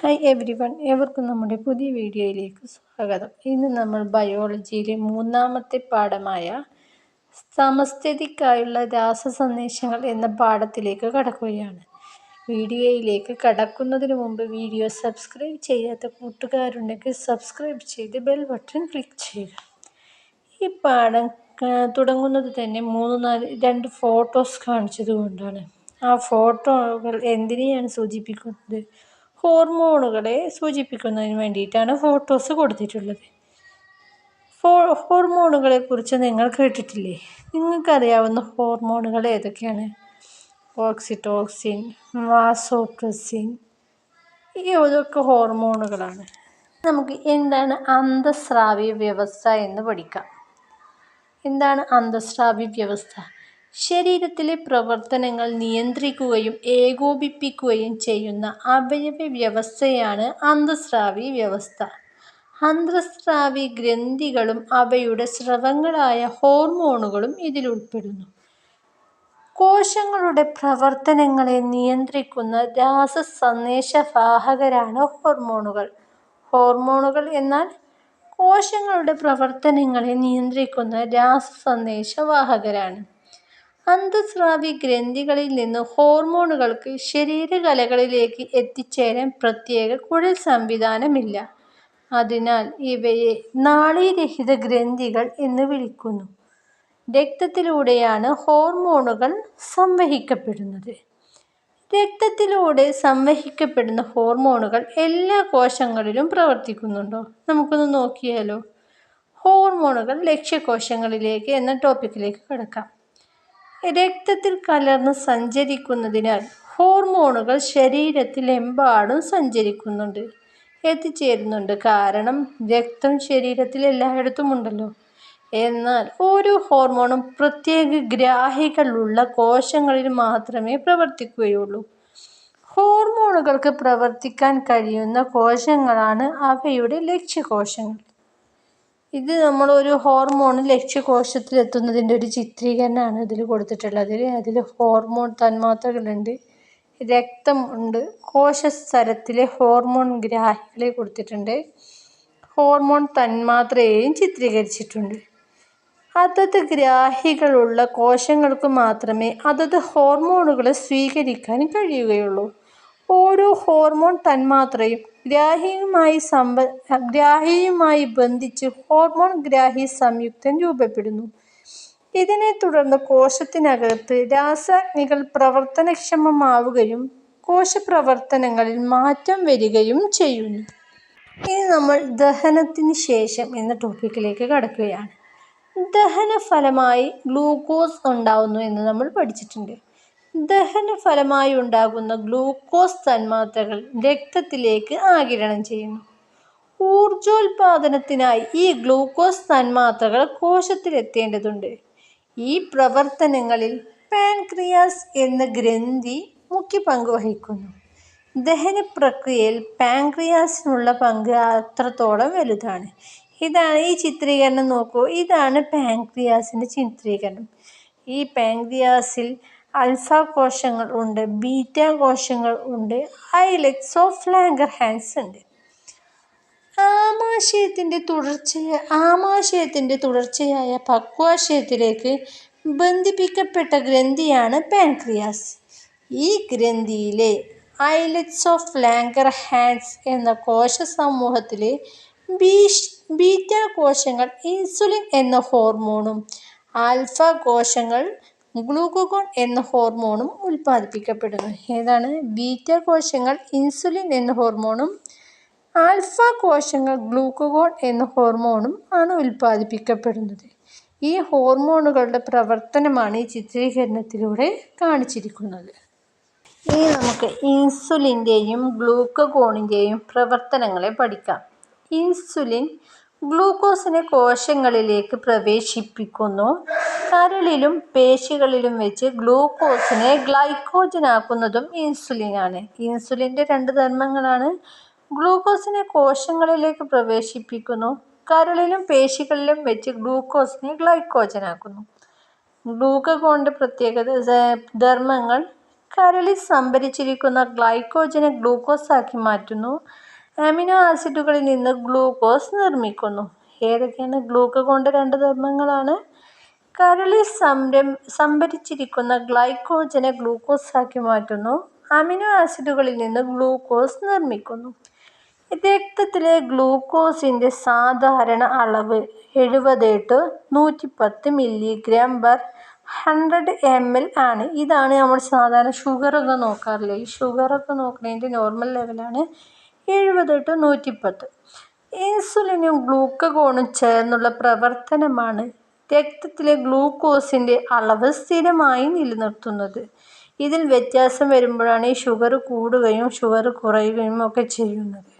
Hi every one എവർക്കും നമ്മുടെ പുതിയ വീഡിയോയിലേക്ക് സ്വാഗതം. ഇന്ന് നമ്മൾ ബയോളജിയിലെ മൂന്നാമത്തെ പാഠമായ സമസ്ഥിതിക്കായുള്ള രാസസന്ദേശങ്ങൾ എന്ന പാഠത്തിലേക്ക് കടക്കുകയാണ്. വീഡിയോയിലേക്ക് കടക്കുന്നതിന് മുമ്പ് വീഡിയോ സബ്സ്ക്രൈബ് ചെയ്യാത്ത കൂട്ടുകാരുണ്ടെങ്കിൽ സബ്സ്ക്രൈബ് ചെയ്ത് ബെൽ ബട്ടൺ ക്ലിക്ക് ചെയ്യുക. ഈ പാഠം തുടങ്ങുന്നത് തന്നെ മൂന്ന് നാല് രണ്ട് ഫോട്ടോസ് കാണിച്ചത് കൊണ്ടാണ്. ആ ഫോട്ടോകൾ എന്തിനെയാണ് സൂചിപ്പിക്കുന്നത്? ഹോർമോണുകളെ സൂചിപ്പിക്കുന്നതിന് വേണ്ടിയിട്ടാണ് ഫോട്ടോസ് കൊടുത്തിട്ടുള്ളത്. ഫോ ഹോർമോണുകളെക്കുറിച്ച് നിങ്ങൾ കേട്ടിട്ടില്ലേ? നിങ്ങൾക്കറിയാവുന്ന ഹോർമോണുകൾ ഏതൊക്കെയാണ്? ഓക്സിറ്റോക്സിൻ വാസോപ്രസിൻ ഈ ഇതൊക്കെ ഹോർമോണുകളാണ്. നമുക്ക് എന്താണ് അന്തസ്രാവ്യ വ്യവസ്ഥ എന്ന് പഠിക്കാം. എന്താണ് അന്തസ്രാവ്യ വ്യവസ്ഥ? ശരീരത്തിലെ പ്രവർത്തനങ്ങൾ നിയന്ത്രിക്കുകയും ഏകോപിപ്പിക്കുകയും ചെയ്യുന്ന അവയവ വ്യവസ്ഥയാണ് അന്തസ്രാവി വ്യവസ്ഥ. അന്തസ്രാവി ഗ്രന്ഥികളും അവയുടെ സ്രവങ്ങളായ ഹോർമോണുകളും ഇതിൽ ഉൾപ്പെടുന്നു. കോശങ്ങളുടെ പ്രവർത്തനങ്ങളെ നിയന്ത്രിക്കുന്ന രാസ സന്ദേശവാഹകരാണ് ഹോർമോണുകൾ. ഹോർമോണുകൾ എന്നാൽ കോശങ്ങളുടെ പ്രവർത്തനങ്ങളെ നിയന്ത്രിക്കുന്ന രാസസന്ദേശവാഹകരാണ്. അന്തസ്രാവി ഗ്രന്ഥികളിൽ നിന്ന് ഹോർമോണുകൾക്ക് ശരീരകലകളിലേക്ക് എത്തിച്ചേരാൻ പ്രത്യേക കുഴൽ സംവിധാനമില്ല. അതിനാൽ ഇവയെ നാളീരഹിത ഗ്രന്ഥികൾ എന്ന് വിളിക്കുന്നു. രക്തത്തിലൂടെയാണ് ഹോർമോണുകൾ സംവഹിക്കപ്പെടുന്നത്. രക്തത്തിലൂടെ സംവഹിക്കപ്പെടുന്ന ഹോർമോണുകൾ എല്ലാ കോശങ്ങളിലും പ്രവർത്തിക്കുന്നുണ്ടോ? നമുക്കൊന്ന് നോക്കിയാലോ. ഹോർമോണുകൾ ലക്ഷ്യകോശങ്ങളിലേക്ക് എന്ന ടോപ്പിക്കിലേക്ക് കിടക്കാം. രക്തത്തിൽ കലർന്ന് സഞ്ചരിക്കുന്നതിനാൽ ഹോർമോണുകൾ ശരീരത്തിലെമ്പാടും സഞ്ചരിക്കുന്നുണ്ട്. എത്തിച്ചേരുന്നുണ്ട്. കാരണം രക്തം ശരീരത്തിൽ എല്ലായിടത്തും ഉണ്ടല്ലോ. എന്നാൽ ഓരോ ഹോർമോണും പ്രത്യേക ഗ്രാഹികളുള്ള കോശങ്ങളിൽ മാത്രമേ പ്രവർത്തിക്കുകയുള്ളൂ. ഹോർമോണുകൾക്ക് പ്രവർത്തിക്കാൻ കഴിയുന്ന കോശങ്ങളാണ് അവയുടെ ലക്ഷ്യകോശങ്ങൾ. ഇത് നമ്മളൊരു ഹോർമോൺ ലക്ഷ്യകോശത്തിലെത്തുന്നതിന്റെ ഒരു ചിത്രീകരണമാണ് ഇതിൽ കൊടുത്തിട്ടുള്ളത്. അതിൽ ഹോർമോൺ തന്മാത്രകളുണ്ട്. രക്തം ഉണ്ട്. കോശസ്തരത്തിലെ ഹോർമോൺ ഗ്രാഹികളെ കൊടുത്തിട്ടുണ്ട്. ഹോർമോൺ തന്മാത്രയെയും ചിത്രീകരിച്ചിട്ടുണ്ട്. അതത് ഗ്രാഹികളുള്ള കോശങ്ങൾക്ക് മാത്രമേ അതത് ഹോർമോണുകളെ സ്വീകരിക്കാൻ കഴിയുകയുള്ളൂ. ഓരോ ഹോർമോൺ തന്മാത്രയും ഗ്രാഹിയുമായി സമ്പ ഗ്രാഹിയുമായി ബന്ധിച്ച് ഹോർമോൺ ഗ്രാഹി സംയുക്തം രൂപപ്പെടുന്നു. ഇതിനെ തുടർന്ന് കോശത്തിനകത്ത് രാസാഗ്നികൾ പ്രവർത്തനക്ഷമമാവുകയും കോശപ്രവർത്തനങ്ങളിൽ മാറ്റം വരികയും ചെയ്യുന്നു. ഇനി നമ്മൾ ദഹനത്തിന് ശേഷം എന്ന ടോപ്പിക്കിലേക്ക് കടക്കുകയാണ്. ദഹന ഫലമായി ഗ്ലൂക്കോസ് ഉണ്ടാവുന്നു എന്ന് നമ്മൾ പഠിച്ചിട്ടുണ്ട്. ദഹനഫലമായി ഉണ്ടാകുന്ന ഗ്ലൂക്കോസ് തന്മാത്രകൾ രക്തത്തിലേക്ക് ആകിരണം ചെയ്യുന്നു. ഊർജോൽപാദനത്തിനായി ഈ ഗ്ലൂക്കോസ് തന്മാത്രകൾ കോശത്തിലെത്തേണ്ടതുണ്ട്. ഈ പ്രവർത്തനങ്ങളിൽ പാൻക്രിയാസ് എന്ന ഗ്രന്ഥി മുഖ്യ പങ്ക് വഹിക്കുന്നു. ദഹന പ്രക്രിയയിൽ പാൻക്രിയാസിനുള്ള പങ്ക് അത്രത്തോളം വലുതാണ്. ഇതാണ് ഈ ചിത്രീകരണം നോക്കൂ. ഇതാണ് പാൻക്രിയാസിന്റെ ചിത്രീകരണം. ഈ പാൻക്രിയാസിൽ ആൽഫ കോശങ്ങൾ ഉണ്ട് ബീറ്റ കോശങ്ങൾ ഉണ്ട് ഐലെറ്റ്സ് ഓഫ് ലാങ്കർ ഹാൻസ് ഉണ്ട്. ആമാശയത്തിന്റെ തുടർച്ച ആമാശയത്തിന്റെ തുടർച്ചയായ പക്വാശയത്തിലേക്ക് ബന്ധിപ്പിക്കപ്പെട്ട ഗ്രന്ഥിയാണ് പാൻക്രിയാസ്. ഈ ഗ്രന്ഥിയിലെ ഐലറ്റ്സ് ഓഫ് ലാങ്കർ ഹാൻഡ്സ് എന്ന കോശ സമൂഹത്തിലെ ബീഷ് ബീറ്റ കോശങ്ങൾ ഇൻസുലിൻ എന്ന ഹോർമോണും ആൽഫ കോശങ്ങൾ ഗ്ലൂക്കോഗോൺ എന്ന ഹോർമോണും ഉൽപ്പാദിപ്പിക്കപ്പെടുന്നു ഏതാണ്? ബീറ്റ കോശങ്ങൾ ഇൻസുലിൻ എന്ന ഹോർമോണും ആൽഫ കോശങ്ങൾ ഗ്ലൂക്കോഗോൺ എന്ന ഹോർമോണും ആണ് ഉൽപ്പാദിപ്പിക്കപ്പെടുന്നത് ഈ ഹോർമോണുകളുടെ പ്രവർത്തനമാണ് ഈ ചിത്രീകരണത്തിലൂടെ കാണിച്ചിരിക്കുന്നത്. ഇനി നമുക്ക് ഇൻസുലിന്റെയും ഗ്ലൂക്കോകോണിന്റെയും പ്രവർത്തനങ്ങളെ പഠിക്കാം. ഇൻസുലിൻ ഗ്ലൂക്കോസിനെ കോശങ്ങളിലേക്ക് പ്രവേശിപ്പിക്കുന്നു. കരളിലും പേശികളിലും വെച്ച് ഗ്ലൂക്കോസിനെ ഗ്ലൈക്കോജനാക്കുന്നതും ഇൻസുലിനാണ്. ഇൻസുലിന്റെ രണ്ട് ധർമ്മങ്ങളാണ്. ഗ്ലൂക്കോസിനെ കോശങ്ങളിലേക്ക് പ്രവേശിപ്പിക്കുന്നു. കരളിലും പേശികളിലും വെച്ച് ഗ്ലൂക്കോസിനെ ഗ്ലൈക്കോജനാക്കുന്നു. ഗ്ലൂക്കോണിന്റെ പ്രത്യേകത ധർമ്മങ്ങൾ. കരളിൽ സംഭരിച്ചിരിക്കുന്ന ഗ്ലൈക്കോജനെ ഗ്ലൂക്കോസാക്കി മാറ്റുന്നു. അമിനോ ആസിഡുകളിൽ നിന്ന് ഗ്ലൂക്കോസ് നിർമ്മിക്കുന്നു. ഏതൊക്കെയാണ്? ഗ്ലൂക്ക കൊണ്ട് രണ്ട് ധർമ്മങ്ങളാണ്. കരളിൽ സംരം സംഭരിച്ചിരിക്കുന്ന ഗ്ലൈക്കോജനെ ഗ്ലൂക്കോസാക്കി മാറ്റുന്നു. അമിനോ ആസിഡുകളിൽ നിന്ന് ഗ്ലൂക്കോസ് നിർമ്മിക്കുന്നു. രക്തത്തിലെ ഗ്ലൂക്കോസിന്റെ സാധാരണ അളവ് എഴുപത് ടു നൂറ്റിപ്പത്ത് milligram per hundred M L ആണ്. ഇതാണ് നമ്മൾ സാധാരണ ഷുഗറൊക്കെ നോക്കാറില്ലേ. ഈ ഷുഗറൊക്കെ നോക്കുന്നതിന്റെ നോർമൽ ലെവലാണ് എഴുപത് ടു നൂറ്റിപ്പത്ത്. ഇൻസുലിനും ഗ്ലൂക്കഗോണും ചേർന്നുള്ള പ്രവർത്തനമാണ് രക്തത്തിലെ ഗ്ലൂക്കോസിന്റെ അളവ് സ്ഥിരമായി നിലനിർത്തുന്നത്. ഇതിൽ വ്യത്യാസം വരുമ്പോഴാണ് ഈ ഷുഗർ കൂടുകയും ഷുഗർ കുറയുകയും ഒക്കെ ചെയ്യുന്നത്.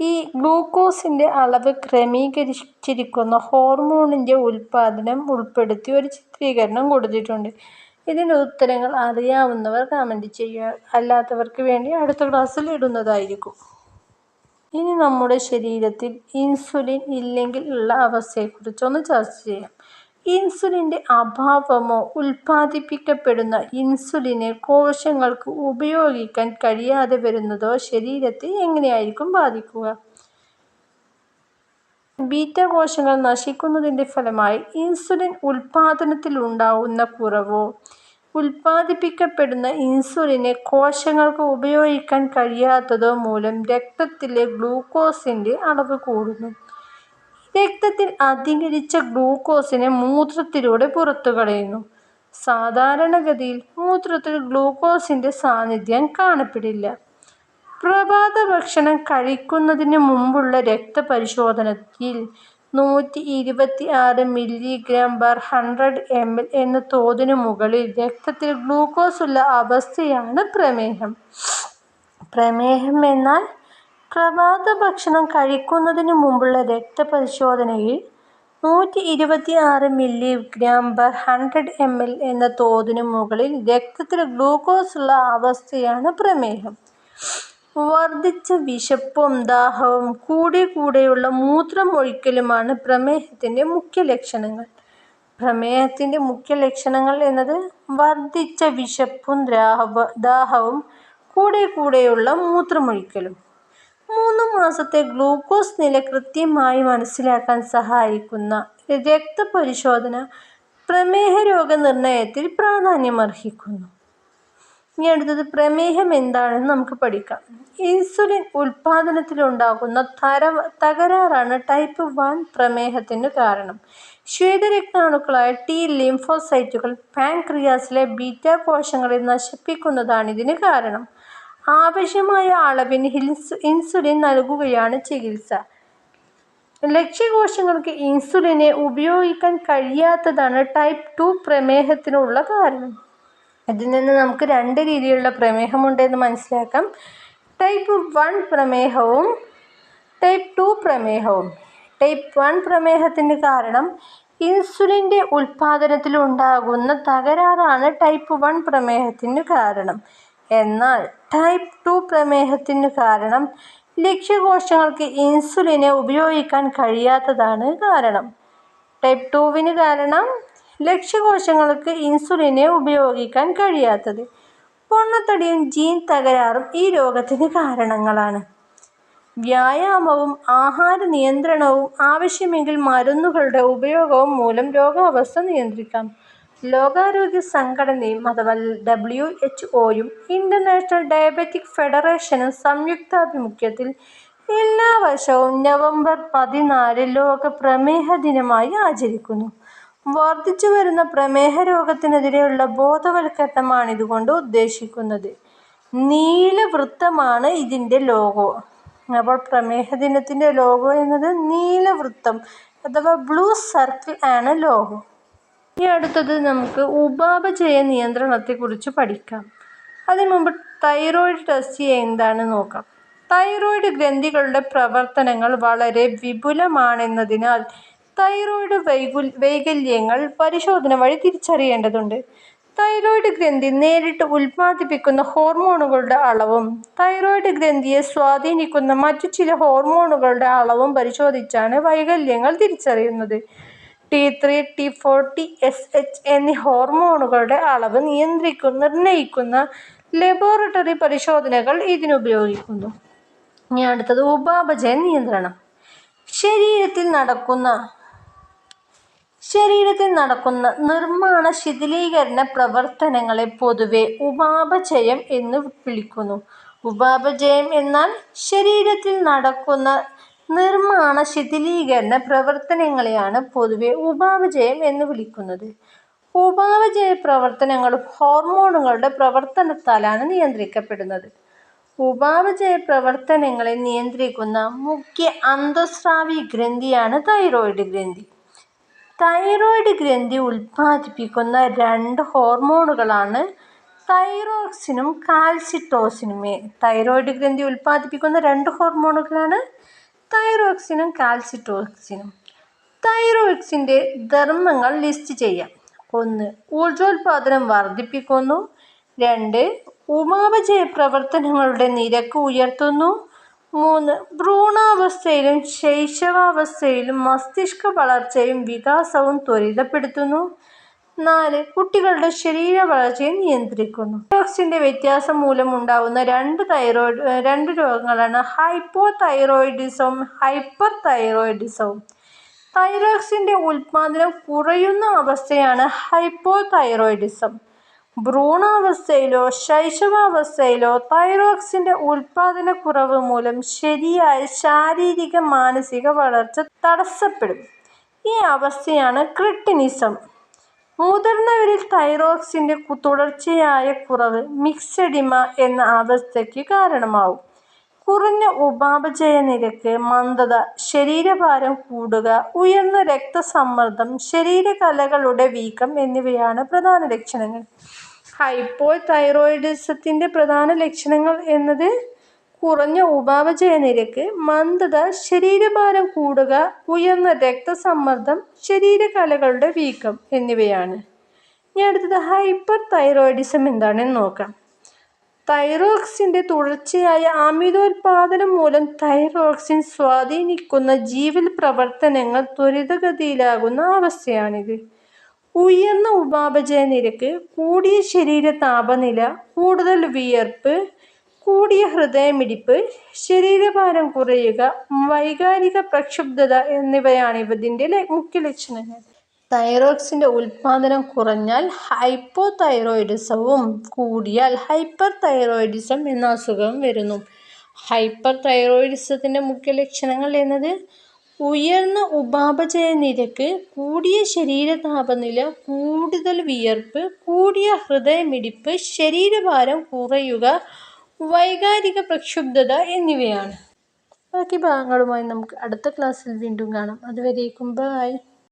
ഈ ഗ്ലൂക്കോസിന്റെ അളവ് ക്രമീകരിച്ചിരിക്കുന്ന ഹോർമോണിന്റെ ഉൽപ്പാദനം ഉൾപ്പെടുത്തി ഒരു ചിത്രീകരണം കൊടുത്തിട്ടുണ്ട്. ഇതിന്റെ ഉത്തരങ്ങൾ അറിയാവുന്നവർ കമന്റ് ചെയ്യുക. അല്ലാത്തവർക്ക് വേണ്ടി അടുത്ത ക്ലാസ്സിൽ ഇടുന്നതായിരിക്കും. ഇനി നമ്മുടെ ശരീരത്തിൽ ഇൻസുലിൻ ഇല്ലെങ്കിൽ ഉള്ള അവസ്ഥയെക്കുറിച്ചൊന്ന് ചർച്ച ചെയ്യാം. ഇൻസുലിന്റെ അഭാവമോ ഉൽപ്പാദിപ്പിക്കപ്പെടുന്ന ഇൻസുലിനെ കോശങ്ങൾക്ക് ഉപയോഗിക്കാൻ കഴിയാതെ വരുന്നതോ ശരീരത്തെ എങ്ങനെയായിരിക്കും ബാധിക്കുക? ബീറ്റ കോശങ്ങൾ നശിക്കുന്നതിന്റെ ഫലമായി ഇൻസുലിൻ ഉൽപ്പാദനത്തിലുണ്ടാവുന്ന കുറവോ ഉൽപ്പാദിപ്പിക്കപ്പെടുന്ന ഇൻസുലിനെ കോശങ്ങൾക്ക് ഉപയോഗിക്കാൻ കഴിയാത്തതോ മൂലം രക്തത്തിലെ ഗ്ലൂക്കോസിന്റെ അളവ് കൂടുന്നു. രക്തത്തിൽ അധികരിച്ച ഗ്ലൂക്കോസിനെ മൂത്രത്തിലൂടെ പുറത്തു കളയുന്നു സാധാരണഗതിയിൽ മൂത്രത്തിൽ ഗ്ലൂക്കോസിന്റെ സാന്നിധ്യം കാണപ്പെടില്ല. പ്രഭാതഭക്ഷണം കഴിക്കുന്നതിനു മുമ്പുള്ള രക്തപരിശോധനയിൽ നൂറ്റി ഇരുപത്തി ആറ് milligram per hundred M L എന്ന തോതിനു മുകളിൽ രക്തത്തിൽ ഗ്ലൂക്കോസ് ഉള്ള അവസ്ഥയാണ് പ്രമേഹം. പ്രമേഹം എന്നാൽ പ്രഭാതഭക്ഷണം കഴിക്കുന്നതിനു മുമ്പുള്ള രക്തപരിശോധനയിൽ നൂറ്റി ഇരുപത്തി ആറ് milligram per hundred M L എന്ന തോതിനു മുകളിൽ രക്തത്തിൽ ഗ്ലൂക്കോസ് ഉള്ള അവസ്ഥയാണ് പ്രമേഹം. വർദ്ധിച്ച വിശപ്പും ദാഹവും കൂടെ കൂടെയുള്ള മൂത്രമൊഴിക്കലുമാണ് പ്രമേഹത്തിന്റെ മുഖ്യ ലക്ഷണങ്ങൾ. പ്രമേഹത്തിന്റെ മുഖ്യ ലക്ഷണങ്ങൾ എന്നത് വർദ്ധിച്ച വിശപ്പും ദാഹവ ദാഹവും കൂടെ കൂടെയുള്ള മൂത്രമൊഴിക്കലും. മൂന്ന് മാസത്തെ ഗ്ലൂക്കോസ് നില കൃത്യമായി മനസ്സിലാക്കാൻ സഹായിക്കുന്ന രക്തപരിശോധന പ്രമേഹ രോഗനിർണയത്തിൽ പ്രാധാന്യമർഹിക്കുന്നു. ഇനി അടുത്തത് പ്രമേഹം എന്താണെന്ന് നമുക്ക് പഠിക്കാം. ഇൻസുലിൻ ഉൽപ്പാദനത്തിലുണ്ടാകുന്ന തകരാറാണ് ടൈപ്പ് വൺ പ്രമേഹത്തിന് കാരണം. ശ്വേതരക്താണുക്കളായ ടി ലിംഫോസൈറ്റുകൾ പാൻക്രിയാസിലെ ബീറ്റ കോശങ്ങളെ നശിപ്പിക്കുന്നതാണ് ഇതിന് കാരണം. ആവശ്യമായ അളവിന് ഇൻസുലിൻ നൽകുകയാണ് ചികിത്സ. ലക്ഷ്യകോശങ്ങൾക്ക് ഇൻസുലിനെ ഉപയോഗിക്കാൻ കഴിയാത്തതാണ് ടൈപ്പ് ടു പ്രമേഹത്തിനുള്ള കാരണം. ഇതിൽ നിന്ന് നമുക്ക് രണ്ട് രീതിയിലുള്ള പ്രമേഹമുണ്ടെന്ന് മനസ്സിലാക്കാം. ടൈപ്പ് വൺ പ്രമേഹവും ടൈപ്പ് ടു പ്രമേഹവും. ടൈപ്പ് വൺ പ്രമേഹത്തിന് കാരണം ഇൻസുലിന്റെ ഉൽപ്പാദനത്തിൽ ഉണ്ടാകുന്ന തകരാറാണ് ടൈപ്പ് വൺ പ്രമേഹത്തിന് കാരണം. എന്നാൽ ടൈപ്പ് ടു പ്രമേഹത്തിന് കാരണം ലക്ഷ്യകോശങ്ങൾക്ക് ഇൻസുലിനെ ഉപയോഗിക്കാൻ കഴിയാത്തതാണ് കാരണം. ടൈപ്പ് ടുവിന് കാരണം ലക്ഷ്യകോശങ്ങൾക്ക് ഇൻസുലിനെ ഉപയോഗിക്കാൻ കഴിയാത്തത്. പൊണ്ണത്തടിയും ജീൻ തകരാറും ഈ രോഗത്തിന് കാരണങ്ങളാണ്. വ്യായാമവും ആഹാര നിയന്ത്രണവും ആവശ്യമെങ്കിൽ മരുന്നുകളുടെ ഉപയോഗവും മൂലം രോഗാവസ്ഥ നിയന്ത്രിക്കാം. ലോകാരോഗ്യ സംഘടനയും അഥവാ ഡബ്ല്യു എച്ച് ഒയും ഇന്റർനാഷണൽ ഡയബറ്റിക് ഫെഡറേഷനും സംയുക്താഭിമുഖ്യത്തിൽ എല്ലാ വർഷവും നവംബർ പതിനാല് ലോക പ്രമേഹ ദിനമായി ആചരിക്കുന്നു. വർദ്ധിച്ചുവരുന്ന ബോധവൽക്കരണമാണ് ഇതുകൊണ്ട് ഉദ്ദേശിക്കുന്നത്. നീലവൃത്തമാണ് ഇതിന്റെ ലോഗോ. അപ്പോൾ പ്രമേഹ ദിനത്തിന്റെ ലോഗോ എന്നത് നീലവൃത്തം അഥവാ ബ്ലൂ സർക്കിൾ ആണ് ലോഗോ. ഇനി അടുത്തത് നമുക്ക് ഉപാപചയ നിയന്ത്രണത്തെക്കുറിച്ച് പഠിക്കാം. അതിനു മുമ്പ് തൈറോയ്ഡ് ടെസ്റ്റ് എന്താണെന്ന് നോക്കാം. തൈറോയ്ഡ് ഗ്രന്ഥികളുടെ പ്രവർത്തനങ്ങൾ വളരെ വിപുലമാണെന്നതിനാൽ തൈറോയ്ഡ് വൈകല്യങ്ങൾ പരിശോധന വഴി തിരിച്ചറിയേണ്ടതുണ്ട്. തൈറോയിഡ് ഗ്രന്ഥി നേരിട്ട് ഉത്പാദിപ്പിക്കുന്ന ഹോർമോണുകളുടെ അളവും തൈറോയിഡ് ഗ്രന്ഥിയെ സ്വാധീനിക്കുന്ന മറ്റു ചില ഹോർമോണുകളുടെ അളവും പരിശോധിച്ചാണ് വൈകല്യങ്ങൾ തിരിച്ചറിയുന്നത്. T three, T four, T S H എന്നീ ഹോർമോണുകളുടെ അളവ് നിയന്ത്രിക്കുന്ന നിർണയിക്കുന്ന ലബോറട്ടറി പരിശോധനകൾ ഇതിനുപയോഗിക്കുന്നു ഇനി അടുത്തത് ഉപാപചയ നിയന്ത്രണം ശരീരത്തിൽ നടക്കുന്ന ശരീരത്തിൽ നടക്കുന്ന നിർമ്മാണ ശിഥിലീകരണ പ്രവർത്തനങ്ങളെ പൊതുവെ ഉപാപചയം എന്ന് വിളിക്കുന്നു. ഉപാപചയം എന്നാൽ ശരീരത്തിൽ നടക്കുന്ന നിർമ്മാണ ശിഥിലീകരണ പ്രവർത്തനങ്ങളെയാണ് പൊതുവെ ഉപാപചയം എന്ന് വിളിക്കുന്നത്. ഉപാപചയ പ്രവർത്തനങ്ങൾ ഹോർമോണുകളുടെ പ്രവർത്തനത്താലാണ് നിയന്ത്രിക്കപ്പെടുന്നത്. ഉപാപചയ പ്രവർത്തനങ്ങളെ നിയന്ത്രിക്കുന്ന മുഖ്യ അന്തസ്രാവി ഗ്രന്ഥിയാണ് തൈറോയിഡ് ഗ്രന്ഥി. തൈറോയിഡ് ഗ്രന്ഥി ഉൽപ്പാദിപ്പിക്കുന്ന രണ്ട് ഹോർമോണുകളാണ് തൈറോക്സിനും കാൽസിറ്റോസിനുമേ തൈറോയ്ഡ് ഗ്രന്ഥി ഉൽപ്പാദിപ്പിക്കുന്ന രണ്ട് ഹോർമോണുകളാണ് തൈറോക്സിനും കാൽസിറ്റോക്സിനും. തൈറോക്സിന്റെ ധർമ്മങ്ങൾ ലിസ്റ്റ് ചെയ്യാം. ഒന്ന് ഊർജോൽപാദനം വർദ്ധിപ്പിക്കുന്നു. രണ്ട് ഉപാപചയ പ്രവർത്തനങ്ങളുടെ നിരക്ക് ഉയർത്തുന്നു. മൂന്ന്. ഭ്രൂണാവസ്ഥയിലും ശൈശവാവസ്ഥയിലും മസ്തിഷ്ക വളർച്ചയും വികാസവും ത്വരിതപ്പെടുത്തുന്നു. നാല്. കുട്ടികളുടെ ശരീര വളർച്ചയെ നിയന്ത്രിക്കുന്നു. തൈറോക്സിന്റെ വ്യത്യാസം മൂലം ഉണ്ടാകുന്ന രണ്ട് തൈറോയിഡ് രണ്ട് രോഗങ്ങളാണ് ഹൈപ്പോ തൈറോയിഡിസവും ഹൈപ്പർ തൈറോയിഡിസവും തൈറോക്സിന്റെ ഉൽപാദനം കുറയുന്ന അവസ്ഥയാണ് ഹൈപ്പോ തൈറോയിഡിസം ഭ്രൂണാവസ്ഥയിലോ ശൈശവാവസ്ഥയിലോ തൈറോക്സിന്റെ ഉൽപാദനക്കുറവ് മൂലം ശരിയായ ശാരീരിക മാനസിക വളർച്ച തടസ്സപ്പെടും. ഈ അവസ്ഥയാണ് ക്രിട്ടിനിസം. മുതിർന്നവരിൽ തൈറോക്സിന്റെ തുടർച്ചയായ കുറവ് മിക്സഡിമ എന്ന അവസ്ഥയ്ക്ക് കാരണമാവും. കുറഞ്ഞ ഉപാപചയ നിരക്ക് മന്ദത ശരീരഭാരം കൂടുക ഉയർന്ന രക്തസമ്മർദ്ദം ശരീരകലകളുടെ വീക്കം എന്നിവയാണ് പ്രധാന ലക്ഷണങ്ങൾ. ഹൈപ്പോ തൈറോയിഡിസത്തിന്റെ പ്രധാന ലക്ഷണങ്ങൾ എന്നത് കുറഞ്ഞ ഉപാപചയ നിരക്ക് മന്ദത ശരീരഭാരം കൂടുക ഉയർന്ന രക്തസമ്മർദ്ദം ശരീരകലകളുടെ വീക്കം എന്നിവയാണ്. ഇനി അടുത്തത് ഹൈപ്പർ തൈറോയിഡിസം എന്താണെന്ന് നോക്കാം. തൈറോക്സിന്റെ തുടർച്ചയായ അമിതോൽപാദനം മൂലം തൈറോക്സിൻ സ്വാധീനിക്കുന്ന ജീവൽ പ്രവർത്തനങ്ങൾ ത്വരിതഗതിയിലാകുന്ന അവസ്ഥയാണിത്. ഉയർന്ന ഉപാപചയ നിരക്ക് കൂടിയ ശരീര താപനില കൂടുതൽ വിയർപ്പ് കൂടിയ ഹൃദയമിടിപ്പ് ശരീരഭാരം കുറയുക വൈകാരിക പ്രക്ഷുബ്ധത എന്നിവയാണ് ഇതിന്റെ മുഖ്യ ലക്ഷണങ്ങൾ. തൈറോക്സിന്റെ ഉൽപ്പാദനം കുറഞ്ഞാൽ ഹൈപ്പോ തൈറോയിഡിസവും കൂടിയാൽ ഹൈപ്പർ തൈറോയിഡിസം എന്ന അസുഖം വരുന്നു. ഹൈപ്പർ തൈറോയിഡിസത്തിന്റെ മുഖ്യ ലക്ഷണങ്ങൾ എന്നത് ഉയർന്ന ഉപാപചയ നിരക്ക് കൂടിയ ശരീര താപനില കൂടുതൽ വിയർപ്പ് കൂടിയ ഹൃദയമിടിപ്പ് ശരീരഭാരം കുറയുക വൈകാരിക പ്രക്ഷുബ്ധത എന്നിവയാണ്. ബാക്കി ഭാഗങ്ങളുമായി നമുക്ക് അടുത്ത ക്ലാസ്സിൽ വീണ്ടും കാണാം. അതുവരേക്കും ബായ്